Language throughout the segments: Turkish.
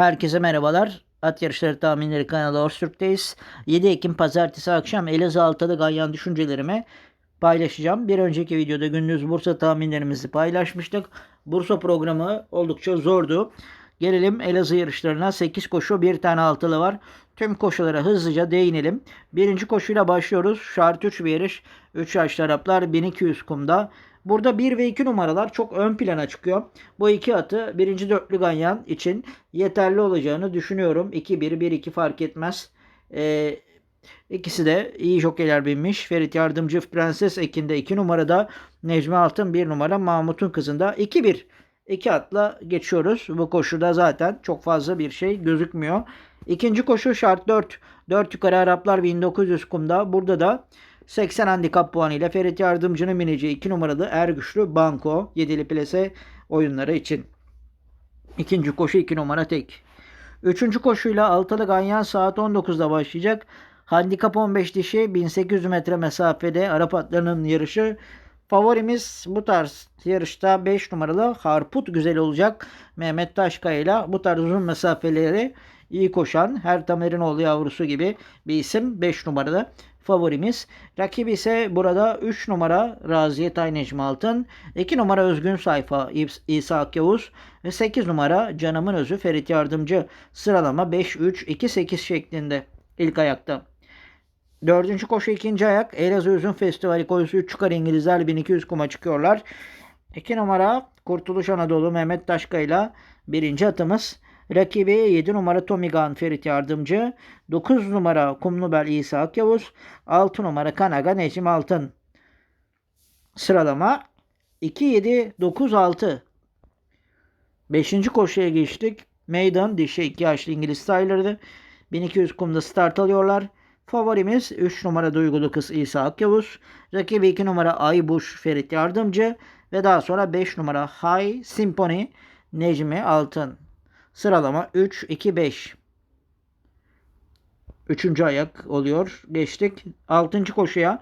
Herkese merhabalar. At Yarışları Tahminleri kanalı Orsürk'teyiz. 7 Ekim Pazartesi akşam Elazığ Altı'da Ganyan düşüncelerimi paylaşacağım. Bir önceki videoda gündüz Bursa tahminlerimizi paylaşmıştık. Bursa programı oldukça zordu. Gelelim Elazığ yarışlarına. 8 koşu, bir tane altılı var. Tüm koşulara hızlıca değinelim. Birinci koşuyla başlıyoruz. Şart 3 bir yarış. 3 yaşlı Araplar 1200 kumda. Burada 1 ve 2 numaralar çok ön plana çıkıyor. Bu iki atı birinci dörtlü ganyan için yeterli olacağını düşünüyorum. 2-1, 1-2 fark etmez. Ee, ikisi de iyi jokeyler binmiş. Ferit Yardımcı Prenses Ekin'de 2 numarada. Necmi Altın 1 numara. Mahmut'un kızında 2-1. İki atla geçiyoruz. Bu koşuda zaten çok fazla bir şey gözükmüyor. İkinci koşu şart 4. 4 yukarı Araplar 1900 kumda. Burada da 80 handikap puanı ile Ferit Yardımcı'nın bineceği 2 numaralı Ergüçlü Banko 7'li plase oyunları için. İkinci koşu 2 numara tek. Üçüncü koşuyla altılı ganyan saat 19'da başlayacak. Handikap 15 dişi 1800 metre mesafede Arap atlarının yarışı. Favorimiz bu tarz yarışta 5 numaralı Harput güzel olacak. Mehmet Taşkaya ile bu tarz uzun mesafeleri iyi koşan her Tamerinoğlu yavrusu gibi bir isim 5 numaralı favorimiz. Rakibi ise burada 3 numara Raziye Taynecmi Altın, 2 numara Özgün Sayfa İsa Akyavuz ve 8 numara Canımın Özü Ferit Yardımcı. Sıralama 5-3-2-8 şeklinde ilk ayakta. Dördüncü koşu ikinci ayak. Elazığ Üzüm Festivali koşusu 3 çıkar İngilizler 1200 kuma çıkıyorlar. 2 numara Kurtuluş Anadolu Mehmet Taşka ile birinci atımız. Rakibi 7 numara Tomigan Ferit Yardımcı. 9 numara Kumlubel İsa Akyavuz. 6 numara Kanaga Necim Altın. Sıralama 2-7-9-6. 5. koşuya geçtik. Meydan dişi 2 yaşlı İngiliz tayları 1200 kumda start alıyorlar. Favorimiz 3 numara Duygulu Kız İsa Akyavuz. Rakibi 2 numara Aybuş Ferit Yardımcı. Ve daha sonra 5 numara High Symphony Necmi Altın. Sıralama 3, 2, 5. Üçüncü ayak oluyor. Geçtik. Altıncı koşuya.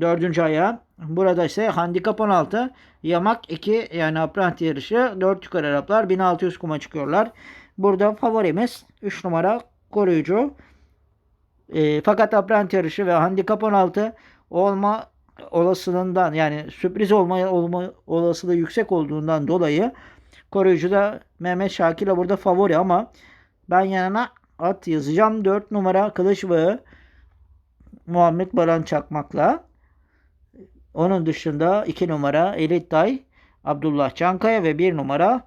Dördüncü ayağa. Burada ise handikap 16. Yamak 2 yani apranti yarışı. 4 yukarı Araplar 1600 kuma çıkıyorlar. Burada favorimiz 3 numara koruyucu. E, fakat apranti yarışı ve handikap 16 olma olasılığından yani sürpriz olma, olma olasılığı yüksek olduğundan dolayı koruyucu da Mehmet Şakir'le burada favori ama ben yanına at yazacağım. 4 numara Kılıç Bağı Muhammed Baran Çakmak'la. Onun dışında 2 numara Elit Tay Abdullah Çankaya ve 1 numara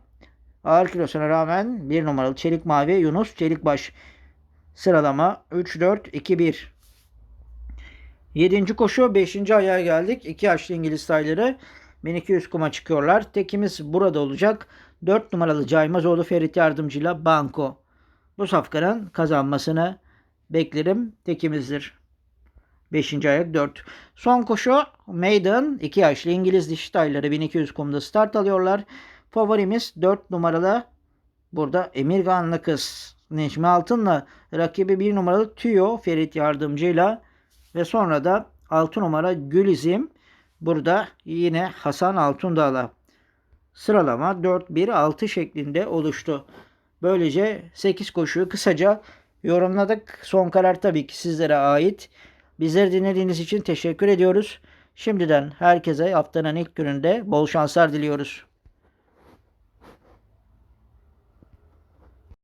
ağır kilosuna rağmen 1 numaralı Çelik Mavi Yunus Çelikbaş sıralama 3-4-2-1. 7. koşu 5. ayağa geldik. 2 yaşlı İngiliz tayları 1200 kuma çıkıyorlar. Tekimiz burada olacak. 4 numaralı Caymazoğlu Ferit Yardımcı'yla Banko. Bu safkanın kazanmasını beklerim. Tekimizdir. 5. ayak 4. Son koşu Maiden 2 yaşlı İngiliz dişi tayları 1200 kumda start alıyorlar. Favorimiz 4 numaralı burada Emirganlı kız Necmi Altın'la rakibi 1 numaralı Tüyo Ferit Yardımcı'yla ve sonra da 6 numara Gülizim burada yine Hasan Altundağ'la sıralama 4-1-6 şeklinde oluştu. Böylece 8 koşuyu kısaca yorumladık. Son karar tabii ki sizlere ait. Bizleri dinlediğiniz için teşekkür ediyoruz. Şimdiden herkese haftanın ilk gününde bol şanslar diliyoruz.